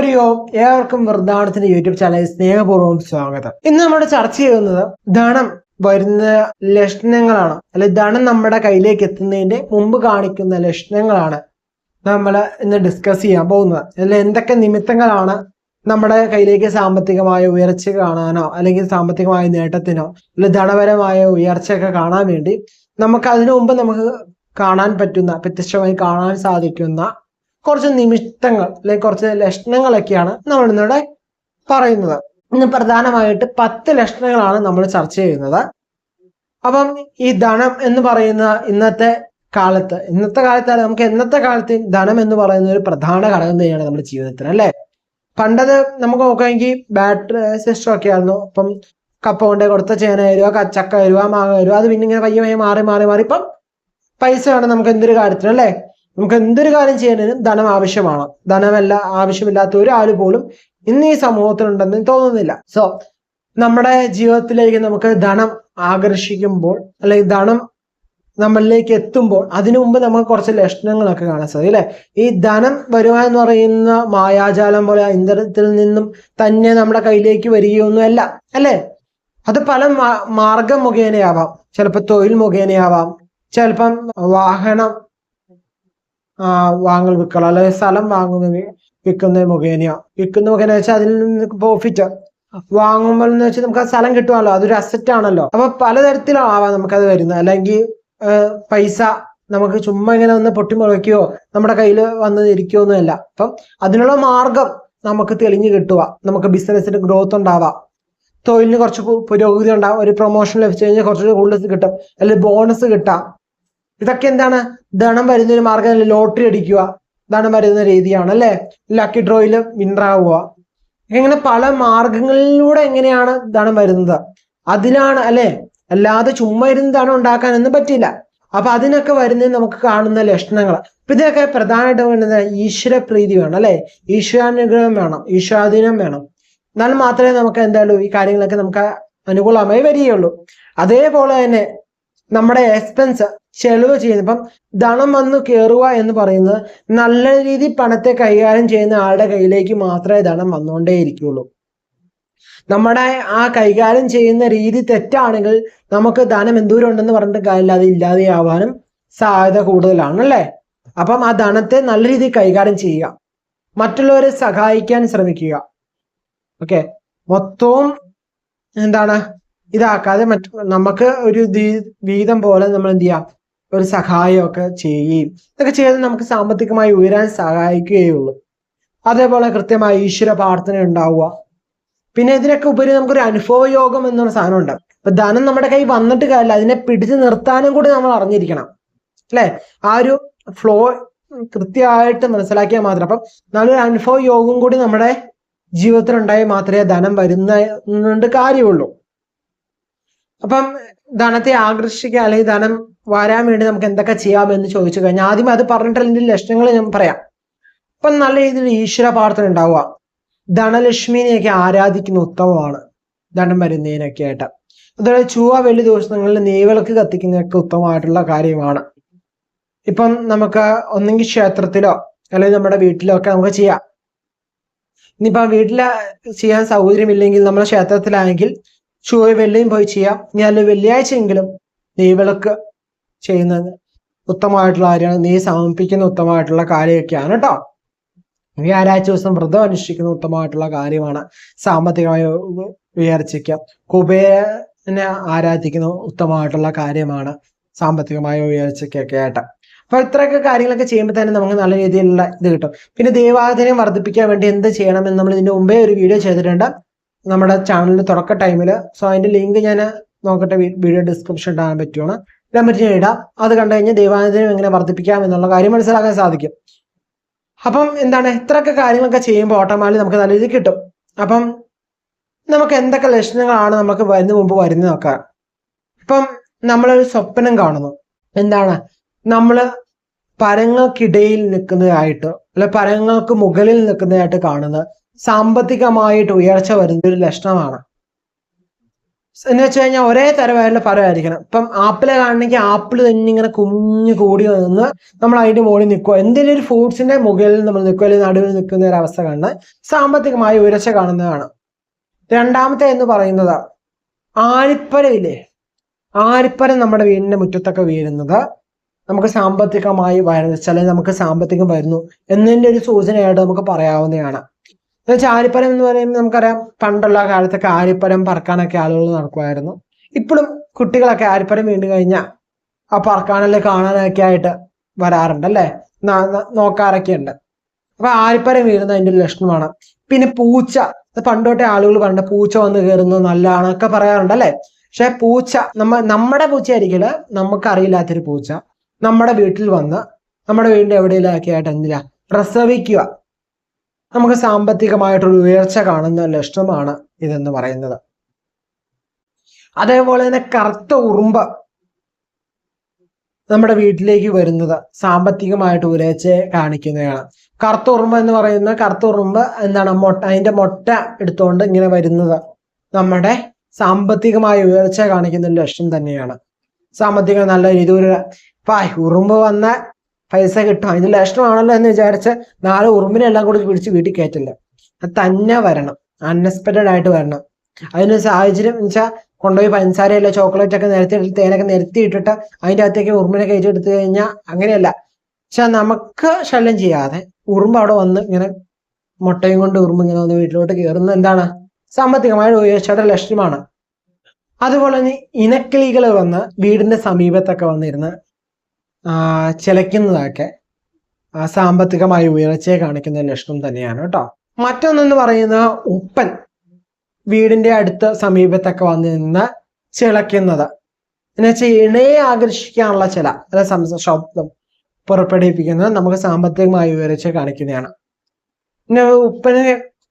ഹരി ഓം ഏവർക്കും വൃന്ദാവനത്തിന്റെ YouTube channel സ്നേഹപൂർവം സ്വാഗതം. ഇന്ന് നമ്മൾ ചർച്ച ചെയ്യുന്നത് ധനം വരുന്ന ലക്ഷണങ്ങളാണ്. അല്ലെ ധനം നമ്മുടെ കയ്യിലേക്ക് എത്തുന്നതിന്റെ മുമ്പ് കാണിക്കുന്ന ലക്ഷണങ്ങളാണ് നമ്മൾ ഇന്ന് ഡിസ്കസ് ചെയ്യാൻ പോകുന്നത്. അതിൽ എന്തൊക്കെ നിമിത്തങ്ങളാണ് നമ്മുടെ കയ്യിലേക്ക് സാമ്പത്തികമായ ഉയർച്ച കാണാനോ അല്ലെങ്കിൽ സാമ്പത്തികമായ നേട്ടത്തിനോ അല്ലെ ധനപരമായ ഉയർച്ചയൊക്കെ കാണാൻ വേണ്ടി നമുക്ക് അതിനു മുമ്പ് നമുക്ക് കാണാൻ പറ്റുന്ന പ്രത്യക്ഷമായി കാണാൻ സാധിക്കുന്ന കുറച്ച് നിമിത്തങ്ങൾ അല്ലെങ്കിൽ കുറച്ച് ലക്ഷണങ്ങളൊക്കെയാണ് നമ്മൾ ഇന്നിവിടെ പറയുന്നത്. ഇന്ന് പ്രധാനമായിട്ട് പത്ത് ലക്ഷണങ്ങളാണ് നമ്മൾ ചർച്ച ചെയ്യുന്നത്. അപ്പം ഈ ധനം എന്ന് പറയുന്ന ഇന്നത്തെ കാലത്ത് ഇന്നത്തെ കാലത്ത് നമുക്ക് ഇന്നത്തെ കാലത്ത് ധനം എന്ന് പറയുന്ന ഒരു പ്രധാന ഘടകം തന്നെയാണ് നമ്മുടെ ജീവിതത്തിന് അല്ലെ? പണ്ടത് നമുക്ക് നോക്കുകയാണെങ്കിൽ ബാറ്ററി സിസ്റ്റം ഒക്കെ ആയിരുന്നു. അപ്പം കപ്പ കൊണ്ട് കൊടുത്ത ചേന തരുക കച്ചക്ക തരുക മാങ്ങ തരുക അത് പിന്നെ ഇങ്ങനെ പയ്യെ പയ്യെ മാറി മാറി മാറി ഇപ്പം പൈസ വേണം നമുക്ക് എന്തൊരു കാര്യത്തിനും അല്ലേ? നമുക്ക് എന്തൊരു കാര്യം ചെയ്യുന്നതിനും ധനം ആവശ്യമാണ്. ധനമല്ല ആവശ്യമില്ലാത്ത ഒരാൾ പോലും ഇന്ന് ഈ സമൂഹത്തിലുണ്ടെന്ന് തോന്നുന്നില്ല. സോ നമ്മുടെ ജീവിതത്തിലേക്ക് നമുക്ക് ധനം ആകർഷിക്കുമ്പോൾ അല്ലെങ്കിൽ ധനം നമ്മളിലേക്ക് എത്തുമ്പോൾ അതിനു മുമ്പ് നമുക്ക് കുറച്ച് ലക്ഷണങ്ങളൊക്കെ കാണാൻ സാധിക്കും അല്ലെ? ഈ ധനം വരുക എന്ന് പറയുന്ന മായാജാലം പോലെ ഇന്ധനത്തിൽ നിന്നും തന്നെ നമ്മുടെ കയ്യിലേക്ക് വരികയൊന്നുമല്ല അല്ലേ അത് പല മാർഗം മുഖേനയാവാം. ചിലപ്പോൾ തൊഴിൽ മുഖേനയാവാം. ചിലപ്പം വാഹനം വാങ്ങൽ വിൽക്കൽ അല്ലെങ്കിൽ സ്ഥലം വാങ്ങുന്ന വിൽക്കുന്ന മുഖേനയോ. വിൽക്കുന്ന മുഖേന വെച്ചാൽ അതിൽ നിന്ന് പ്രോഫിറ്റ് വാങ്ങുമ്പോൾ എന്ന് വെച്ചാൽ നമുക്ക് ആ സ്ഥലം കിട്ടുമല്ലോ അതൊരു അസറ്റ് ആണല്ലോ. അപ്പൊ പലതരത്തിലാവാം നമുക്കത് വരുന്നത്. അല്ലെങ്കിൽ പൈസ നമുക്ക് ചുമ്മാ ഇങ്ങനെ ഒന്ന് പൊട്ടിമുളയ്ക്കുകയോ നമ്മുടെ കയ്യിൽ വന്ന് ഇരിക്കുകയോ ഒന്നുമല്ല അപ്പം അതിനുള്ള മാർഗം നമുക്ക് തെളിഞ്ഞു കിട്ടുക നമുക്ക് ബിസിനസ്സിന് ഗ്രോത്ത് ഉണ്ടാവാം. തൊഴിലിന് കുറച്ച് പുരോഗതി ഉണ്ടാവും. ഒരു പ്രൊമോഷൻ ലഭിച്ചു കഴിഞ്ഞാൽ കുറച്ച് കൂടുതൽ കിട്ടും. അല്ലെങ്കിൽ ബോണസ് കിട്ടാം. ഇതൊക്കെ എന്താണ്? ധനം വരുന്ന ഒരു മാർഗം ലോട്ടറി അടിക്കുക. ധനം വരുന്ന രീതിയാണ് അല്ലെ? ലക്കി ഡ്രോയിൽ വിന്നർ ഇങ്ങനെ പല മാർഗങ്ങളിലൂടെ എങ്ങനെയാണ് ധനം വരുന്നത്? അതിലാണ് അല്ലെ? അല്ലാതെ ചുമ്മാ ഇരുന്ന് ധനം ഉണ്ടാക്കാനൊന്നും പറ്റില്ല അപ്പൊ അതിനൊക്കെ വരുന്നത് നമുക്ക് കാണുന്ന ലക്ഷണങ്ങൾ. അപ്പൊ ഇതിനൊക്കെ പ്രധാനമായിട്ട് വേണ്ടത് ഈശ്വര പ്രീതി വേണം അല്ലെ? ഈശ്വരാനുഗ്രഹം വേണം. ഈശ്വരാധീനം വേണം. എന്നാൽ മാത്രമേ നമുക്ക് എന്തായാലും ഈ കാര്യങ്ങളൊക്കെ നമുക്ക് അനുകൂലമായി വരികയുള്ളൂ. അതേപോലെ തന്നെ നമ്മുടെ എക്സ്പെൻസ് ചെലവ് ചെയ്യുന്നത്. ഇപ്പം ധനം വന്ന് കയറുക എന്ന് പറയുന്നത് നല്ല രീതി പണത്തെ കൈകാര്യം ചെയ്യുന്ന ആളുടെ കയ്യിലേക്ക് മാത്രമേ ധനം വന്നുകൊണ്ടേയിരിക്കുള്ളൂ. നമ്മുടെ ആ കൈകാര്യം ചെയ്യുന്ന രീതി തെറ്റാണെങ്കിൽ നമുക്ക് ധനം എന്തോരം ഉണ്ടെന്ന് പറഞ്ഞിട്ട് കാര്യമില്ല. അത് ഇല്ലാതെയാവാനും സാധ്യത കൂടുതലാണ് അല്ലേ അപ്പം ആ ധനത്തെ നല്ല രീതിയിൽ കൈകാര്യം ചെയ്യുക. മറ്റുള്ളവരെ സഹായിക്കാൻ ശ്രമിക്കുക. ഓക്കെ? മൊത്തവും എന്താണ്? ഇതാക്കാതെ മറ്റു നമുക്ക് ഒരു വീതം പോലെ നമ്മൾ എന്ത് ചെയ്യാം? ഒരു സഹായമൊക്കെ ചെയ്യുകയും ഇതൊക്കെ ചെയ്ത് നമുക്ക് സാമ്പത്തികമായി ഉയരാൻ സഹായിക്കുകയുള്ളൂ. അതേപോലെ കൃത്യമായി ഈശ്വര പ്രാർത്ഥന ഉണ്ടാവുക. പിന്നെ ഇതിനൊക്കെ ഉപരി നമുക്കൊരു അനുഭവ യോഗം എന്നൊരു സാധനം ഉണ്ട്. അപ്പൊ ധനം നമ്മുടെ കൈ വന്നിട്ട് കാര്യമില്ല. അതിനെ പിടിച്ചു നിർത്താനും കൂടി നമ്മൾ അറിഞ്ഞിരിക്കണം. അല്ലെ? ആ ഒരു ഫ്ലോ കൃത്യമായിട്ട് മനസ്സിലാക്കിയാൽ മാത്രം. അപ്പം നല്ലൊരു അനുഭവ യോഗം കൂടി നമ്മുടെ ജീവിതത്തിൽ ഉണ്ടായാൽ മാത്രമേ ധനം വരുന്നുണ്ട് കാര്യമുള്ളൂ. അപ്പം ധനത്തെ ആകർഷിക്കുക അല്ലെങ്കിൽ ധനം വരാൻ വേണ്ടി നമുക്ക് എന്തൊക്കെ ചെയ്യാമെന്ന് ചോദിച്ചു കഴിഞ്ഞാൽ ആദ്യം അത് പറഞ്ഞിട്ട് അതിന്റെ ലക്ഷണങ്ങൾ ഞാൻ പറയാം. അപ്പം നല്ല രീതിയിൽ ഈശ്വര പ്രാർത്ഥന ഉണ്ടാവുക. ധനലക്ഷ്മിനെയൊക്കെ ആരാധിക്കുന്ന ഉത്തമമാണ് ധനം വരുന്നതിനൊക്കെ ആയിട്ട്. അതുപോലെ ചൊവ്വ വെള്ളി ദിവസങ്ങളിൽ നെയ്വിളക്ക് കത്തിക്കുന്നതൊക്കെ ഉത്തമമായിട്ടുള്ള കാര്യമാണ്. ഇപ്പം നമുക്ക് ഒന്നെങ്കിൽ ക്ഷേത്രത്തിലോ അല്ലെങ്കിൽ നമ്മുടെ വീട്ടിലോ ഒക്കെ നമുക്ക് ചെയ്യാം. ഇനിയിപ്പം വീട്ടിൽ ചെയ്യാൻ സൗകര്യമില്ലെങ്കിൽ നമ്മുടെ ക്ഷേത്രത്തിലാണെങ്കിൽ ചൊവ്വ വെള്ളിയും പോയി ചെയ്യാം. ഇനി അല്ല വെള്ളിയാഴ്ചയെങ്കിലും നെയ്വിളക്ക് ചെയ്യുന്നത് ഉത്തമമായിട്ടുള്ള കാര്യമാണ്. നീ സമർപ്പിക്കുന്ന ഉത്തമമായിട്ടുള്ള കാര്യമൊക്കെയാണ് കേട്ടോ വ്യാഴാഴ്ച ദിവസം വ്രതം അനുഷ്ഠിക്കുന്ന ഉത്തമമായിട്ടുള്ള കാര്യമാണ്. സാമ്പത്തികമായ ഉയർച്ചയ്ക്ക് കുബേരനെ ആരാധിക്കുന്ന ഉത്തമമായിട്ടുള്ള കാര്യമാണ് സാമ്പത്തികമായ ഉയർച്ചയ്ക്കൊക്കെ ആയിട്ട്. അപ്പൊ ഇത്രയൊക്കെ കാര്യങ്ങളൊക്കെ ചെയ്യുമ്പോൾ തന്നെ നമുക്ക് നല്ല രീതിയിലുള്ള ഇത് കിട്ടും. പിന്നെ ദൈവാധീനം വർദ്ധിപ്പിക്കാൻ വേണ്ടി എന്ത് ചെയ്യണം എന്ന് നമ്മൾ ഇതിന്റെ മുമ്പേ ഒരു വീഡിയോ ചെയ്തിട്ടുണ്ട്. നമ്മുടെ ചാനലിൽ തുടക്ക ടൈമിൽ സോ അതിന്റെ ലിങ്ക് ഞാൻ നോക്കട്ടെ വീഡിയോ ഡിസ്ക്രിപ്ഷൻ ഇടാൻ പറ്റുവാണ്. ഇടാൻ പറ്റിയ ഇടാം. അത് കണ്ടു കഴിഞ്ഞാൽ ദൈവാനുദിനം എങ്ങനെ വർദ്ധിപ്പിക്കാം എന്നുള്ള കാര്യം മനസ്സിലാക്കാൻ സാധിക്കും. അപ്പം എന്താണ്? ഇത്രയൊക്കെ കാര്യങ്ങളൊക്കെ ചെയ്യുമ്പോൾ ഓട്ടോമാറ്റിക് നമുക്ക് നല്ല രീതിയിൽ കിട്ടും. അപ്പം നമുക്ക് എന്തൊക്കെ ലക്ഷണങ്ങളാണ് നമുക്ക് വരുന്ന മുമ്പ് വരുന്നതൊക്കെ ഇപ്പം നമ്മളൊരു സ്വപ്നം കാണുന്നു. എന്താണ്? നമ്മൾ പരങ്ങൾക്കിടയിൽ നിൽക്കുന്നതായിട്ട് അല്ലെ പരങ്ങൾക്ക് മുകളിൽ നിൽക്കുന്നതായിട്ട് കാണുന്നത്. സാമ്പത്തികമായിട്ട് ഉയർച്ച വരുന്ന ഒരു ലക്ഷണമാണ്. എന്ന് വെച്ച് കഴിഞ്ഞാൽ ഒരേ തരമായിട്ടുള്ള ഫലമായിരിക്കണം. ഇപ്പം ആപ്പിൾ കാണണമെങ്കിൽ ആപ്പിൾ തന്നെ ഇങ്ങനെ കുഞ്ഞു കൂടി നിന്ന് നമ്മൾ അതിന്റെ മുകളിൽ നിൽക്കുക എന്തെങ്കിലും ഒരു ഫ്രൂട്ട്സിന്റെ മുകളിൽ നമ്മൾ നിൽക്കുക അല്ലെങ്കിൽ നടുവിൽ നിൽക്കുന്ന ഒരു അവസ്ഥ കാണുന്നത് സാമ്പത്തികമായി ഉയർച്ച കാണുന്നതാണ്. രണ്ടാമത്തെ എന്ന് പറയുന്നത് ആരിപ്പരയില്ലേ? ആരിപ്പര നമ്മുടെ വീടിന്റെ മുറ്റത്തൊക്കെ വീഴുന്നത് നമുക്ക് സാമ്പത്തികമായി വരച്ച അല്ലെങ്കിൽ നമുക്ക് സാമ്പത്തികം വരുന്നു എന്നതിന്റെ ഒരു സൂചനയായിട്ട് നമുക്ക് പറയാവുന്നതാണ്. എന്നുവെച്ചാൽ ആരിപ്പരം എന്ന് പറയുമ്പോൾ നമുക്കറിയാം പണ്ടുള്ള കാലത്തൊക്കെ ആരിപ്പരം പറക്കാനൊക്കെ ആളുകൾ നടക്കുമായിരുന്നു ഇപ്പോഴും കുട്ടികളൊക്കെ ആരിപ്പരം വീണ്ടു കഴിഞ്ഞാൽ ആ പറക്കാനല്ലേ കാണാനൊക്കെ ആയിട്ട് വരാറുണ്ട് അല്ലേ? നോക്കാറൊക്കെ ഉണ്ട്. അപ്പൊ ആരിപ്പരം വീഴുന്ന അതിന്റെ ഒരു ലക്ഷണമാണ്. പിന്നെ പൂച്ച പണ്ടോട്ടേ ആളുകൾ പറഞ്ഞ പൂച്ച വന്ന് കയറുന്നത് നല്ലതാണൊക്കെ പറയാറുണ്ട് അല്ലേ? പക്ഷെ പൂച്ച നമ്മ നമ്മുടെ പൂച്ച ആയിരിക്കില്ല നമുക്കറിയില്ലാത്തൊരു പൂച്ച നമ്മുടെ വീട്ടിൽ വന്ന് നമ്മുടെ വീടിന്റെ എവിടെയെങ്കിലൊക്കെ ആയിട്ട് എന്തില്ല പ്രസവിക്കുക. നമുക്ക് സാമ്പത്തികമായിട്ടൊരു ഉയർച്ച കാണുന്ന ലക്ഷണമാണ് ഇതെന്ന് പറയുന്നത്. അതേപോലെ തന്നെ കറുത്ത ഉറുമ്പ് നമ്മുടെ വീട്ടിലേക്ക് വരുന്നത് സാമ്പത്തികമായിട്ട് ഉയർച്ചയെ കാണിക്കുന്നതാണ്. കറുത്ത ഉറുമ്പ് എന്ന് പറയുന്ന കറുത്ത ഉറുമ്പ് എന്താണ്? മൊട്ട അതിന്റെ മൊട്ട എടുത്തുകൊണ്ട് ഇങ്ങനെ വരുന്നത് നമ്മുടെ സാമ്പത്തികമായ ഉയർച്ച കാണിക്കുന്ന ലക്ഷ്യം തന്നെയാണ്. സാമ്പത്തികം നല്ല രീതിയിൽ ഉറുമ്പ് വന്ന പൈസ കിട്ടും. അതിന് ലക്ഷണമാണല്ലോ എന്ന് വിചാരിച്ച് നാല് ഉറുമ്പിനെ എല്ലാം കൂടി പിടിച്ച് വീട്ടിൽ കയറ്റില്ല. അത് തന്നെ വരണം. അൺഎക്സ്പെക്റ്റഡ് ആയിട്ട് വരണം. അതിന് സാഹചര്യം എന്ന് വെച്ചാൽ കൊണ്ടുപോയി പഞ്ചസാരയല്ല ചോക്ലേറ്റ് ഒക്കെ നിരത്തി തേനൊക്കെ നിരത്തി ഇട്ടിട്ട് അതിന്റെ അകത്തേക്ക് ഉറുമ്പിനെ കയറ്റി എടുത്തു കഴിഞ്ഞാൽ അങ്ങനെയല്ല. പക്ഷെ നമുക്ക് ശല്യം ചെയ്യാതെ ഉറുമ്പ് അവിടെ വന്ന് ഇങ്ങനെ മുട്ടയും കൊണ്ട് ഉറുമ്പ് ഇങ്ങനെ വന്ന് വീട്ടിലോട്ട് കയറുന്നത് എന്താണ്? സാമ്പത്തികമായ ഉയർച്ചയുടെ ലക്ഷ്യമാണ് അതുപോലെ തന്നെ ഇനക്കിളികൾ വന്ന് വീടിന്റെ സമീപത്തൊക്കെ വന്നിരുന്ന് ചിലയ്ക്കുന്നതൊക്കെ സാമ്പത്തികമായി ഉയർച്ചയെ കാണിക്കുന്ന ലക്ഷണം തന്നെയാണ് കേട്ടോ. മറ്റൊന്നെന്ന് പറയുന്ന ഉപ്പൻ വീടിന്റെ അടുത്ത സമീപത്തൊക്കെ വന്ന് നിന്ന് ചിളയ്ക്കുന്നത്. എന്നുവെച്ചാൽ ഇണയെ ആകർഷിക്കാനുള്ള ചില അല്ല സംസ- ശബ്ദം പുറപ്പെടുവിപ്പിക്കുന്നത് നമുക്ക് സാമ്പത്തികമായി ഉയർച്ച കാണിക്കുന്നതാണ്. പിന്നെ ഉപ്പന്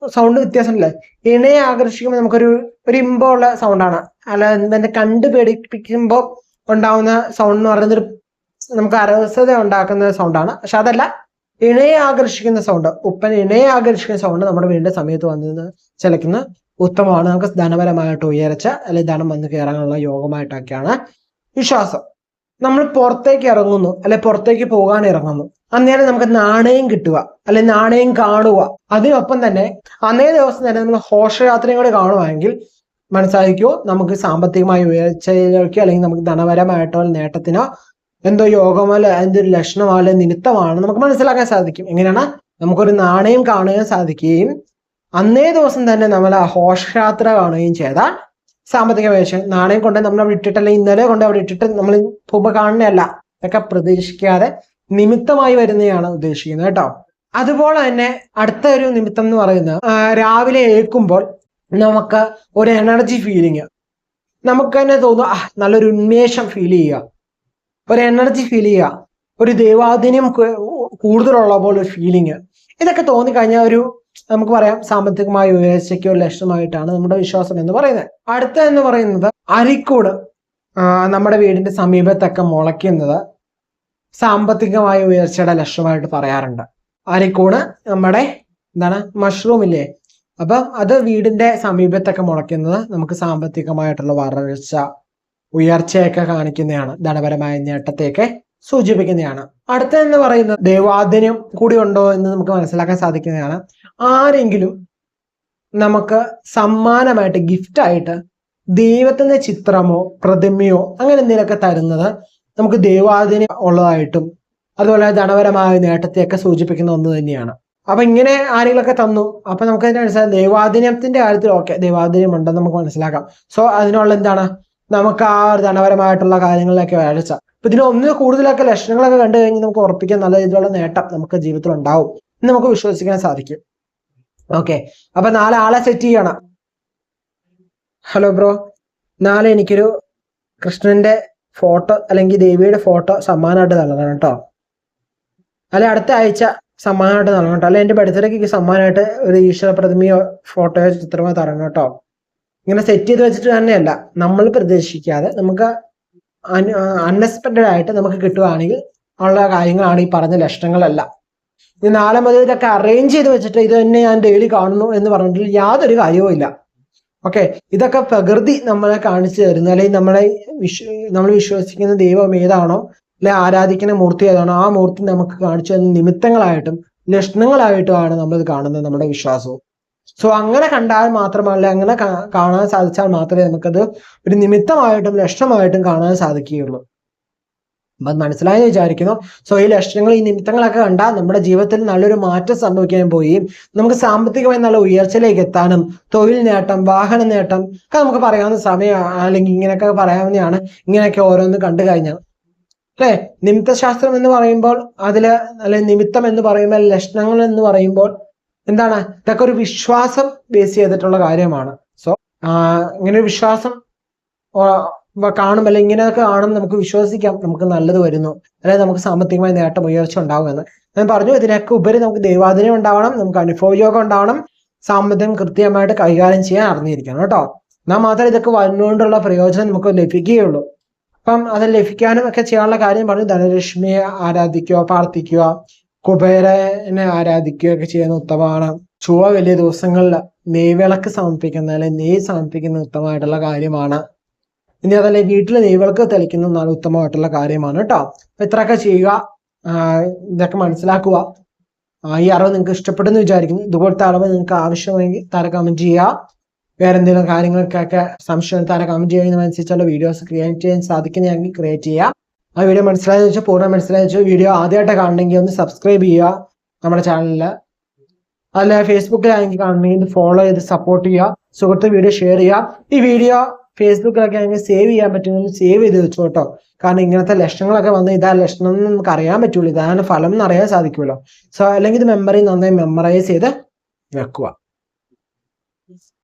സൗണ്ട് വ്യത്യാസമില്ലേ ഇണയെ ആകർഷിക്കുമ്പോൾ നമുക്കൊരു ഒരു ഇമ്പമുള്ള സൗണ്ടാണ് അല്ല എന്തെ കണ്ടു പേടിപ്പിക്കുമ്പോൾ ഉണ്ടാവുന്ന സൗണ്ട് എന്ന് പറയുന്നത് ഒരു നമുക്ക് അരസത ഉണ്ടാക്കുന്ന സൗണ്ടാണ്. പക്ഷെ അതല്ല ഇണയെ ആകർഷിക്കുന്ന സൗണ്ട്. ഉപ്പൻ ഇണയെ ആകർഷിക്കുന്ന സൗണ്ട് നമ്മുടെ വീടിന്റെ സമയത്ത് വന്ന് ചിലക്കുന്ന ഉത്തമമാണ്. നമുക്ക് ധനപരമായിട്ട് ഉയരച്ച അല്ലെങ്കിൽ ധനം വന്ന് കയറാനുള്ള യോഗമായിട്ടൊക്കെയാണ് വിശ്വാസം നമ്മൾ പുറത്തേക്ക് ഇറങ്ങുന്നു അല്ലെ പുറത്തേക്ക് പോകാൻ ഇറങ്ങുന്നു. അന്നേരം നമുക്ക് നാണയം കിട്ടുക അല്ലെ നാണയം കാണുക. അതിനൊപ്പം തന്നെ അന്നേ ദിവസം തന്നെ നമ്മൾ ഘോഷയാത്രയും കൂടെ കാണുവാണെങ്കിൽ മനസ്സിലാക്കിയോ നമുക്ക് സാമ്പത്തികമായി ഉയർച്ചയിലേക്കോ അല്ലെങ്കിൽ നമുക്ക് ധനപരമായിട്ടോ നേട്ടത്തിനോ എന്തോ യോഗമോ അല്ലെ അതിന്റെ ഒരു ലക്ഷണമോ അല്ലെ നിമിത്തമാണ് നമുക്ക് മനസ്സിലാക്കാൻ സാധിക്കും. എങ്ങനെയാണ്? നമുക്കൊരു നാണയം കാണുകയും സാധിക്കുകയും അന്നേ ദിവസം തന്നെ നമ്മൾ ആ ഘോഷയാത്ര കാണുകയും ചെയ്താൽ സാമ്പത്തിക വേഷ നാണയം കൊണ്ട് നമ്മൾ അവിടെ ഇട്ടിട്ടല്ല ഇന്നലെ കൊണ്ട് അവിടെ ഇട്ടിട്ട് നമ്മൾ പോകുമ്പോൾ കാണുന്നതല്ല. ഇതൊക്കെ പ്രതീക്ഷിക്കാതെ നിമിത്തമായി വരുന്നതാണ് ഉദ്ദേശിക്കുന്നത് കേട്ടോ. അതുപോലെ തന്നെ അടുത്ത ഒരു നിമിത്തം എന്ന് പറയുന്നത് രാവിലെ ഏൽക്കുമ്പോൾ നമുക്ക് ഒരു എനർജി ഫീലിംഗ് നമുക്ക് തന്നെ തോന്നും ആ നല്ലൊരു ഉന്മേഷം ഫീൽ ചെയ്യുക. ഒരു എനർജി ഫീൽ ചെയ്യുക. ഒരു ദൈവാധീനം പോലെ ഒരു ഫീലിങ് ഇതൊക്കെ തോന്നിക്കഴിഞ്ഞാൽ ഒരു നമുക്ക് പറയാം സാമ്പത്തികമായ ഉയർച്ചയ്ക്കോ ലക്ഷണമായിട്ടാണ് നമ്മുടെ വിശ്വാസം എന്ന് പറയുന്നത്. അടുത്ത എന്ന് പറയുന്നത് അരിക്കൂട്. നമ്മുടെ വീടിന്റെ സമീപത്തൊക്കെ മുളയ്ക്കുന്നത് സാമ്പത്തികമായ ഉയർച്ചയുടെ ലക്ഷണമായിട്ട് പറയാറുണ്ട്. അരിക്കൂട് നമ്മുടെ എന്താണ് മഷ്റൂം ഇല്ലേ? അപ്പം അത് വീടിന്റെ സമീപത്തൊക്കെ മുളയ്ക്കുന്നത് നമുക്ക് സാമ്പത്തികമായിട്ടുള്ള വളർച്ച ഉയർച്ചയൊക്കെ കാണിക്കുന്നതാണ് ധനപരമായ നേട്ടത്തെയൊക്കെ സൂചിപ്പിക്കുന്നതാണ്. അടുത്ത എന്ന് പറയുന്നത് ദൈവാധീനം കൂടി ഉണ്ടോ എന്ന് നമുക്ക് മനസ്സിലാക്കാൻ സാധിക്കുന്നതാണ്. ആരെങ്കിലും നമുക്ക് സമ്മാനമായിട്ട് ഗിഫ്റ്റായിട്ട് ദൈവത്തിന്റെ ചിത്രമോ പ്രതിമയോ അങ്ങനെ എന്തെങ്കിലുമൊക്കെ തരുന്നത് നമുക്ക് ദൈവാധീനം ഉള്ളതായിട്ടും അതുപോലെ ധനപരമായ നേട്ടത്തെയൊക്കെ സൂചിപ്പിക്കുന്ന ഒന്ന് തന്നെയാണ്. അപ്പൊ ഇങ്ങനെ ആരെങ്കിലുമൊക്കെ തന്നു അപ്പൊ നമുക്ക് മനസ്സിലാക്കാം ദൈവാധീനത്തിന്റെ കാര്യത്തിൽ ഓക്കെ ദൈവാധീനം ഉണ്ടെന്ന് നമുക്ക് മനസ്സിലാക്കാം. സോ അതിനുള്ള എന്താണ്? നമുക്ക് ആ ഒരു ധനപരമായിട്ടുള്ള കാര്യങ്ങളിലൊക്കെ വേഴ്ച അപ്പൊ ഇതിന് ഒന്നിൽ കൂടുതലൊക്കെ ലക്ഷണങ്ങളൊക്കെ കണ്ടു കഴിഞ്ഞാൽ നമുക്ക് ഉറപ്പിക്കാൻ നല്ല രീതിയിലുള്ള നേട്ടം നമുക്ക് ജീവിതത്തിൽ ഉണ്ടാവും എന്ന് നമുക്ക് വിശ്വസിക്കാൻ സാധിക്കും. ഓക്കെ. അപ്പൊ നാളെ ആളെ സെറ്റ് ചെയ്യണം. ഹലോ ബ്രോ നാളെ എനിക്കൊരു കൃഷ്ണന്റെ ഫോട്ടോ അല്ലെങ്കിൽ ദേവിയുടെ ഫോട്ടോ സമ്മാനമായിട്ട് നൽകണം കേട്ടോ. അല്ലെ അടുത്ത ആഴ്ച സമ്മാനമായിട്ട് നൽകണം കേട്ടോ. അല്ലെ എന്റെ ബർത്ത്ഡേക്ക് സമ്മാനമായിട്ട് ഒരു ഈശ്വര പ്രതിമയോ ഫോട്ടോയോ ചിത്രമോ തരണം കേട്ടോ. ഇങ്ങനെ സെറ്റ് ചെയ്ത് വെച്ചിട്ട് തന്നെയല്ല. നമ്മൾ പ്രതീക്ഷിക്കാതെ നമുക്ക് അൺഎക്സ്പെക്റ്റഡ് ആയിട്ട് നമുക്ക് കിട്ടുകയാണെങ്കിൽ ഉള്ള കാര്യങ്ങളാണ് ഈ പറഞ്ഞ ലക്ഷണങ്ങളല്ല. ഇനി നാളെ മുതൽ ഇതൊക്കെ അറേഞ്ച് ചെയ്ത് വെച്ചിട്ട് ഇത് തന്നെ ഞാൻ ഡെയിലി കാണുന്നു എന്ന് പറഞ്ഞിട്ട് യാതൊരു കാര്യവും ഇല്ല. ഓക്കെ ഇതൊക്കെ പ്രകൃതി നമ്മളെ കാണിച്ചു തരുന്നു. അല്ലെങ്കിൽ നമ്മളെ വിശ്വ നമ്മൾ വിശ്വസിക്കുന്ന ദൈവം ഏതാണോ അല്ലെ ആരാധിക്കുന്ന മൂർത്തി ഏതാണോ ആ മൂർത്തി നമുക്ക് കാണിച്ചു തരുന്ന നിമിത്തങ്ങളായിട്ടും ലക്ഷണങ്ങളായിട്ടുമാണ് നമ്മൾ ഇത് കാണുന്നത് നമ്മുടെ വിശ്വാസവും. സോ അങ്ങനെ കണ്ടാൽ മാത്രമല്ല അങ്ങനെ കാണാൻ സാധിച്ചാൽ മാത്രമേ നമുക്കത് ഒരു നിമിത്തമായിട്ടും ലക്ഷണമായിട്ടും കാണാൻ സാധിക്കുകയുള്ളൂ. അപ്പൊ മനസ്സിലായെന്ന് വിചാരിക്കുന്നു. സോ ഈ ലക്ഷണങ്ങൾ ഈ നിമിത്തങ്ങളൊക്കെ കണ്ടാൽ നമ്മുടെ ജീവിതത്തിൽ നല്ലൊരു മാറ്റം സംഭവിക്കാൻ പോയി നമുക്ക് സാമ്പത്തികമായി നല്ല ഉയർച്ചയിലേക്ക് എത്താനും തൊഴിൽ നേട്ടം വാഹന നേട്ടം ഒക്കെ നമുക്ക് പറയാവുന്ന സമയം അല്ലെങ്കിൽ ഇങ്ങനെയൊക്കെ പറയാവുന്നതാണ്. ഇങ്ങനെയൊക്കെ ഓരോന്ന് കണ്ടു കഴിഞ്ഞാൽ. അല്ലെ? നിമിത്തശാസ്ത്രം എന്ന് പറയുമ്പോൾ അതിൽ അല്ലെ നിമിത്തം എന്ന് പറയുമ്പോൾ ലക്ഷണങ്ങൾ എന്ന് പറയുമ്പോൾ എന്താണ്? ഇതൊക്കെ ഒരു വിശ്വാസം ബേസ് ചെയ്തിട്ടുള്ള കാര്യമാണ്. സോ ഇങ്ങനെ ഒരു വിശ്വാസം കാണും അല്ലെങ്കിൽ ഇങ്ങനെയൊക്കെ കാണും നമുക്ക് വിശ്വസിക്കാം നമുക്ക് നല്ലത് വരുന്നു അല്ലെങ്കിൽ നമുക്ക് സാമ്പത്തികമായി നേട്ടം ഉയർച്ച ഉണ്ടാകുമെന്ന് ഞാൻ പറഞ്ഞു ഇതിനൊക്കെ ഉപരി നമുക്ക് ദൈവാധീനം ഉണ്ടാവണം നമുക്ക് അനുഭവയോഗം ഉണ്ടാവണം സാമ്പത്തികം കൃത്യമായിട്ട് കൈകാര്യം ചെയ്യാൻ അറിഞ്ഞിരിക്കണം കേട്ടോ. എന്നാൽ മാത്രമേ ഇതൊക്കെ വന്നുകൊണ്ടുള്ള പ്രയോജനം നമുക്ക് ലഭിക്കുകയുള്ളൂ. അപ്പം അത് ലഭിക്കാനും ഒക്കെ ചെയ്യാനുള്ള കാര്യം പറഞ്ഞു ധനലക്ഷ്മിയെ ആരാധിക്കുക പ്രാർത്ഥിക്കുക കുബേരനെ ആരാധിക്കുകയൊക്കെ ചെയ്യുന്ന ഉത്തമമാണ്. ചുവ വലിയ ദിവസങ്ങളിൽ നെയ്വിളക്ക് സമർപ്പിക്കുന്ന അല്ലെങ്കിൽ നെയ് സമർപ്പിക്കുന്ന ഉത്തമമായിട്ടുള്ള കാര്യമാണ്. ഇനി അതല്ലേ വീട്ടിൽ നെയ്വിളക്ക് തെളിക്കുന്ന നല്ല ഉത്തമമായിട്ടുള്ള കാര്യമാണ് കേട്ടോ. അപ്പൊ ഇത്രയൊക്കെ ചെയ്യുക ഇതൊക്കെ മനസ്സിലാക്കുക. ഈ അറിവ് നിങ്ങൾക്ക് ഇഷ്ടപ്പെട്ടെന്ന് വിചാരിക്കുന്നു. ഇതുപോലത്തെ അറിവ് നിങ്ങൾക്ക് ആവശ്യമെങ്കിൽ താഴെ കമന്റ് ചെയ്യുക. വേറെ എന്തെങ്കിലും കാര്യങ്ങൾക്കൊക്കെ സംശയം തല കമന്റ് ചെയ്യുന്നതനുസരിച്ചുള്ള വീഡിയോസ് ക്രിയേറ്റ് ചെയ്യാൻ സാധിക്കുന്നതെങ്കിൽ ക്രിയേറ്റ് ചെയ്യുക. ആ വീഡിയോ മനസ്സിലായെന്ന് വെച്ചാൽ പൂർണ മനസ്സിലായെന്ന് വെച്ചാൽ വീഡിയോ ആദ്യമായിട്ട് കാണണമെങ്കിൽ ഒന്ന് സബ്സ്ക്രൈബ് ചെയ്യുക നമ്മുടെ ചാനലിൽ അല്ല ഫേസ്ബുക്കിലാണെങ്കിൽ കാണണമെങ്കിൽ ഫോളോ ചെയ്ത് സപ്പോർട്ട് ചെയ്യുക. സുഹൃത്ത് വീഡിയോ ഷെയർ ചെയ്യുക. ഈ വീഡിയോ ഫേസ്ബുക്കിലൊക്കെ ആണെങ്കിൽ സേവ് ചെയ്യാൻ പറ്റുമെങ്കിൽ സേവ് ചെയ്ത് വെച്ചു കേട്ടോ. കാരണം ഇങ്ങനത്തെ ലക്ഷണങ്ങളൊക്കെ വന്ന് ഇതാ ലക്ഷണം എന്ന് നമുക്ക് അറിയാൻ പറ്റുള്ളൂ ഇതാണ് ഫലം എന്ന് അറിയാൻ സാധിക്കുമല്ലോ. സോ അല്ലെങ്കിൽ ഇത് മെമ്മറി നന്നായി മെമ്മറൈസ് ചെയ്ത് വെക്കുക.